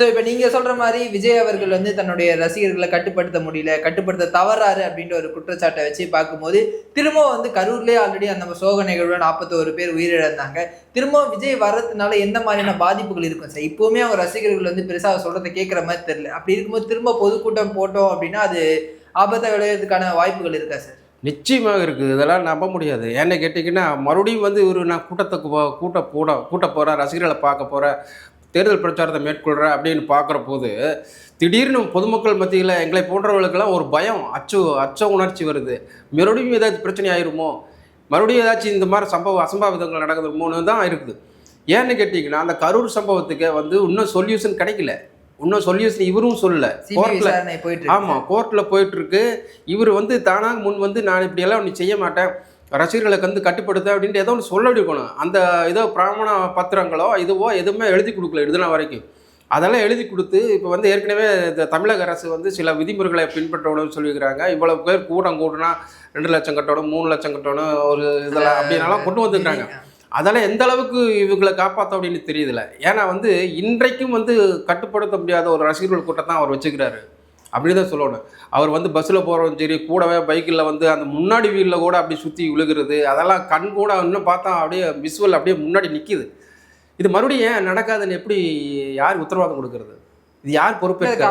So இப்போ நீங்கள் சொல்கிற மாதிரி விஜய் அவர்கள் வந்து தன்னுடைய ரசிகர்களை கட்டுப்படுத்த முடியல கட்டுப்படுத்த தவறாரு அப்படின்ற ஒரு குற்றச்சாட்டை வச்சு பார்க்கும்போது திரும்பவும் வந்து கரூர்லேயே ஆல்ரெடி அந்த சோக நிகழ்வுல நாற்பத்தோரு பேர் உயிரிழந்தாங்க. திரும்பவும் விஜய் வர்றதுனால எந்த மாதிரியான பாதிப்புகள் இருக்கும்? சார் இப்போவுமே அவங்க ரசிகர்கள் வந்து பெருசாக சொல்கிறத கேட்குற மாதிரி தெரியல. அப்படி இருக்கும்போது திரும்ப பொதுக்கூட்டம் போட்டோம் அப்படின்னா அது ஆபத்தை விளையிறதுக்கான வாய்ப்புகள் இருக்கா சார் நிச்சயமாக இருக்குது. இதெல்லாம் நம்ப முடியாது. ஏன்னு கேட்டிங்கன்னா மறுபடியும் வந்து ஒரு நான் கூட்டத்துக்கு போ கூட்ட போட கூட்ட போகிறேன் ரசிகர்களை பார்க்க போகிறேன் தேர்தல் பிரச்சாரத்தை மேற்கொள்கிறேன் அப்படின்னு பார்க்குற போது திடீர்னு பொதுமக்கள் மத்தியில் எங்களை போன்றவர்களுக்கெல்லாம் ஒரு பயம் அச்ச அச்ச உணர்ச்சி வருது. மறுபடியும் ஏதாச்சும் பிரச்சனை ஆயிருமோ? மறுபடியும் ஏதாச்சும் இந்த மாதிரி சம்பவம் அசம்பாவிதங்கள் நடக்குதுமோன்னு தான் இருக்குது. ஏன்னு கேட்டிங்கன்னா அந்த கரூர் சம்பவத்துக்கு வந்து இன்னும் சொல்யூஷன் கிடைக்கல. இன்னும் சொல்யூஷன் இவரும் சொல்லல. கோர்ட்டில். ஆமாம் கோர்ட்டில் போயிட்டுருக்கு இவர் வந்து தானாக முன் வந்து நான் இப்படியெல்லாம் ஒன்று செய்ய மாட்டேன். ரசிகர்களுக்கு வந்து கட்டுப்படுத்த அப்படின்ட்டு ஏதோ ஒன்று சொல்ல இருக்கணும் அந்த ஏதோ பிராமண பத்திரங்களோ இதுவோ எதுவுமே எழுதி கொடுக்கல இதுனா வரைக்கும். அதெல்லாம் எழுதி கொடுத்து இப்போ வந்து ஏற்கனவே இந்த தமிழக அரசு வந்து சில விதிமுறைகளை பின்பற்றணும்னு சொல்லியிருக்கிறாங்க. இவ்வளவு பேர் கூட்டம் கூட்டினா ரெண்டு லட்சம் கட்டணும் மூணு லட்சம் கட்டணும் ஒரு இதெல்லாம் அப்படின்னாலாம் கொண்டு வந்துருக்காங்க அதெல்லாம் எந்த அளவுக்கு இவங்களை காப்பாற்ற அப்படின்னு தெரியுதுல. ஏன்னா வந்து இன்றைக்கும் வந்து கட்டுப்படுத்த முடியாத ஒரு ரசிகர்கள் கூட்டம் தான் அவர் வச்சுக்கிறாரு. அப்படி தான் சொல்லணும். அவர் வந்து பஸ்ஸில் போகிறவங்க சரி கூடவே பைக்கில் வந்து அந்த முன்னாடி வீலில் கூட அப்படி சுற்றி விழுகிறது அதெல்லாம் கண் கூட இன்னும் பார்த்தா அப்படியே விசுவல் அப்படியே முன்னாடி நிற்கிது இது மறுபடியும் ஏன் நடக்காதுன்னு எப்படி யார் உத்தரவாதம் கொடுக்கறது? இது யார் பொறுப்பேற்க?